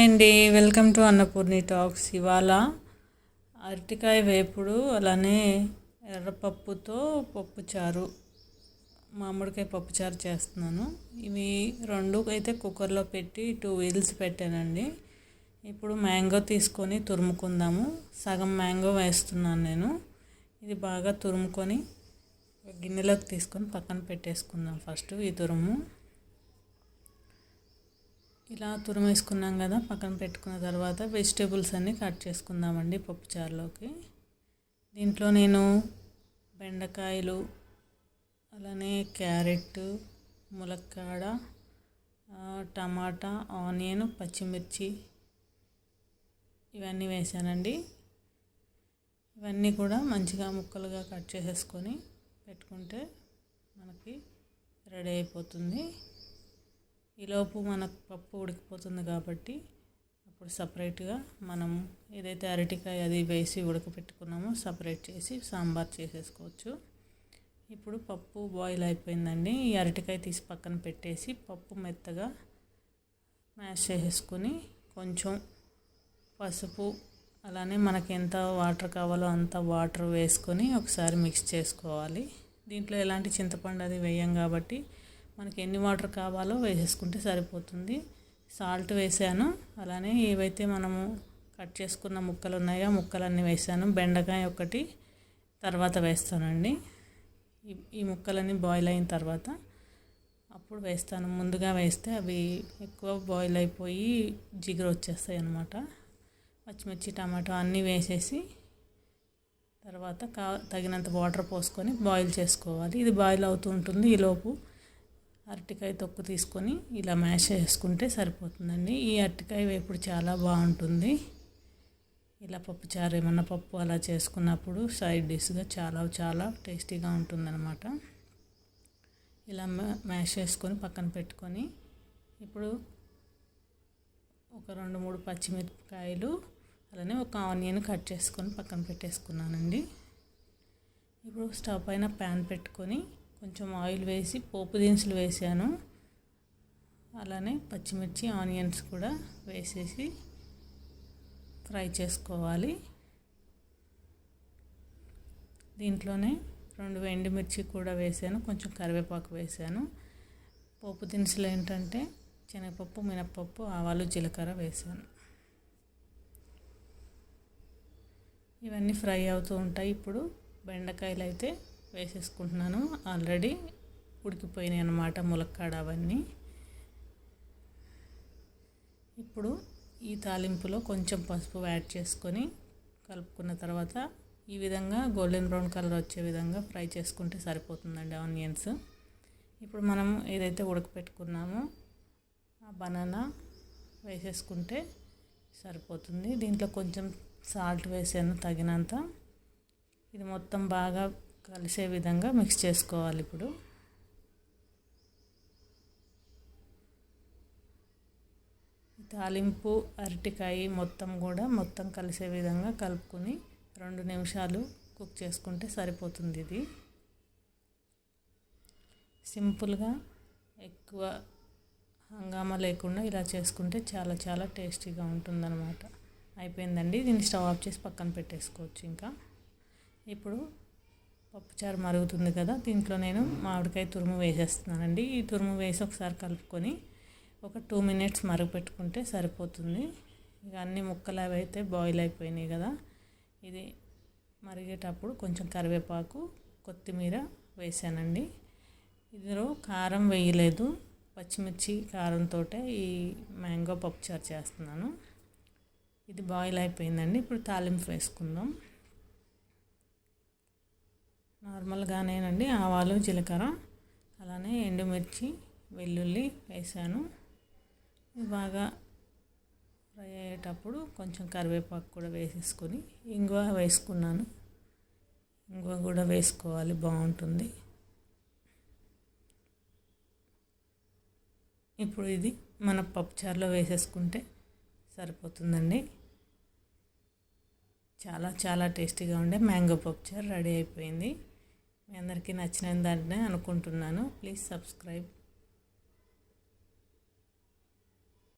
Hi అండి welcome to Annapurni talks. ఇవాళ అరటికాయ వేపుడు అలానే ఎర్రపప్పుతో పప్పుచారు మామిడికాయ పప్పుచారు చేస్తున్నాను. ఇవి రెండు అయితే కుక్కర్లో పెట్టి టూ వీల్స్ పెట్టానండి. ఇప్పుడు మ్యాంగో తీసుకొని తురుముకుందాము. సగం మ్యాంగో వేస్తున్నాను నేను. ఇది బాగా తురుముకొని గిన్నెలోకి తీసుకొని పక్కన పెట్టేసుకుందాం ఫస్ట్ ఈ తురుము. ఇలా తురిమేసుకున్నాం కదా పక్కన పెట్టుకున్న తర్వాత వెజిటేబుల్స్ అన్నీ కట్ చేసుకుందామండి పప్పుచారులోకి దీంట్లో నేను బెండకాయలు అలానే క్యారెట్ ములక్కాడ టమాటా ఆనియన్ పచ్చిమిర్చి ఇవన్నీ వేసానండి. ఇవన్నీ కూడా మంచిగా ముక్కలుగా కట్ చేసేసుకొని పెట్టుకుంటే మనకి రెడీ అయిపోతుంది. ఈలోపు మనకు పప్పు ఉడికిపోతుంది కాబట్టి అప్పుడు సపరేట్గా మనం ఏదైతే అరటికాయ అది వేసి ఉడకపెట్టుకున్నామో సపరేట్ చేసి సాంబార్ చేసేసుకోవచ్చు. ఇప్పుడు పప్పు బాయిల్ అయిపోయిందండి. ఈ అరటికాయ తీసి పక్కన పెట్టేసి పప్పు మెత్తగా మ్యాష్ చేసేసుకొని కొంచెం పసుపు అలానే మనకి ఎంత వాటర్ కావాలో అంత వాటర్ వేసుకొని ఒకసారి మిక్స్ చేసుకోవాలి. దీంట్లో ఎలాంటి చింతపండు అది వేయం కాబట్టి మనకి ఎన్ని వాటర్ కావాలో వేసేసుకుంటే సరిపోతుంది. సాల్ట్ వేసాను. అలానే ఏవైతే మనము కట్ చేసుకున్న ముక్కలు ఉన్నాయో ముక్కలన్నీ వేసాను. బెండకాయ ఒకటి తర్వాత వేస్తానండి. ఈ ముక్కలన్నీ బాయిల్ అయిన తర్వాత అప్పుడు వేస్తాను. ముందుగా వేస్తే అవి ఎక్కువ బాయిల్ అయిపోయి జిగురు వచ్చేస్తాయి అన్నమాట. పచ్చిమిర్చి టమాటో అన్నీ వేసేసి తర్వాత కా తగినంత వాటర్ పోసుకొని బాయిల్ చేసుకోవాలి. ఇది బాయిల్ అవుతూ ఉంటుంది. ఈలోపు అరటికాయ తొక్కు తీసుకొని ఇలా మ్యాష్ చేసుకుంటే సరిపోతుందండి. ఈ అరటికాయ వేపుడు చాలా బాగుంటుంది. ఇలా పప్పుచారు ఏమన్నా పప్పు అలా చేసుకున్నప్పుడు సైడ్ డిష్గా చాలా చాలా టేస్టీగా ఉంటుందన్నమాట. ఇలా మ్యాష్ చేసుకొని పక్కన పెట్టుకొని ఇప్పుడు ఒక రెండు మూడు పచ్చిమిరపకాయలు అలానే ఒక ఆనియన్ కట్ చేసుకొని పక్కన పెట్టేసుకున్నానండి. ఇప్పుడు స్టవ్ పైన ప్యాన్ పెట్టుకొని కొంచెం ఆయిల్ వేసి పోపు దినుసులు వేసాను. అలానే పచ్చిమిర్చి ఆనియన్స్ కూడా వేసేసి ఫ్రై చేసుకోవాలి. దీంట్లోనే రెండు ఎండుమిర్చి కూడా వేసాను. కొంచెం కరివేపాకు వేసాను. పోపు దినుసులు ఏంటంటే శనగపప్పు మినప్పప్పు ఆవాలు జీలకర్ర వేసాను. ఇవన్నీ ఫ్రై అవుతూ ఉంటాయి. ఇప్పుడు బెండకాయలు అయితే వేసేసుకుంటున్నాను. ఆల్రెడీ ఉడికిపోయినాయి అన్నమాట ములక్కాడ అవన్నీ. ఇప్పుడు ఈ తాలింపులో కొంచెం పసుపు యాడ్ చేసుకొని కలుపుకున్న తర్వాత ఈ విధంగా గోల్డెన్ బ్రౌన్ కలర్ వచ్చే విధంగా ఫ్రై చేసుకుంటే సరిపోతుందండి ఆనియన్స్. ఇప్పుడు మనం ఏదైతే ఉడకపెట్టుకున్నామో ఆ బనానా వేసేసుకుంటే సరిపోతుంది. దీంట్లో కొంచెం సాల్ట్ వేసాను తగినంత. ఇది మొత్తం బాగా కలిసే విధంగా మిక్స్ చేసుకోవాలి ఇప్పుడు. తాలింపు అరటికాయ మొత్తం కూడా మొత్తం కలిసే విధంగా కలుపుకొని రెండు నిమిషాలు కుక్ చేసుకుంటే సరిపోతుంది ఇది. సింపుల్గా ఎక్కువ హంగామా లేకుండా ఇలా చేసుకుంటే చాలా చాలా టేస్టీగా ఉంటుందన్నమాట. అయిపోయిందండి. దీన్ని స్టవ్ ఆఫ్ చేసి పక్కన పెట్టేసుకోవచ్చు ఇంకా. ఇప్పుడు పప్పుచారు మరుగుతుంది కదా దీంట్లో నేను మామిడికాయ తురుము వేసేస్తున్నానండి. ఈ తురుము వేసి ఒకసారి కలుపుకొని ఒక టూ మినిట్స్ మరుగుపెట్టుకుంటే సరిపోతుంది. ఇక అన్ని ముక్కలు అవి అయితే బాయిల్ అయిపోయినాయి కదా ఇది మరిగేటప్పుడు కొంచెం కరివేపాకు కొత్తిమీర వేసానండి. ఇందులో కారం వేయలేదు పచ్చిమిర్చి కారంతో ఈ మ్యాంగో పప్పుచారు చేస్తున్నాను. ఇది బాయిల్ అయిపోయిందండి. ఇప్పుడు తాలింపు వేసుకుందాం. నార్మల్గానేనండి ఆవాలు జీలకర్ర అలానే ఎండుమిర్చి వెల్లుల్లి వేసాను. బాగా ఫ్రై అయ్యేటప్పుడు కొంచెం కరివేపాకు కూడా వేసేసుకొని ఇంగువ వేసుకున్నాను. ఇంగువ కూడా వేసుకోవాలి బాగుంటుంది. ఇప్పుడు ఇది మన పప్పుచారులో వేసేసుకుంటే సరిపోతుందండి. చాలా చాలా టేస్టీగా ఉండే మ్యాంగో పప్పుచారు రెడీ అయిపోయింది. మీ అందరికీ నచ్చిన అనుకుంటున్నాను. Please subscribe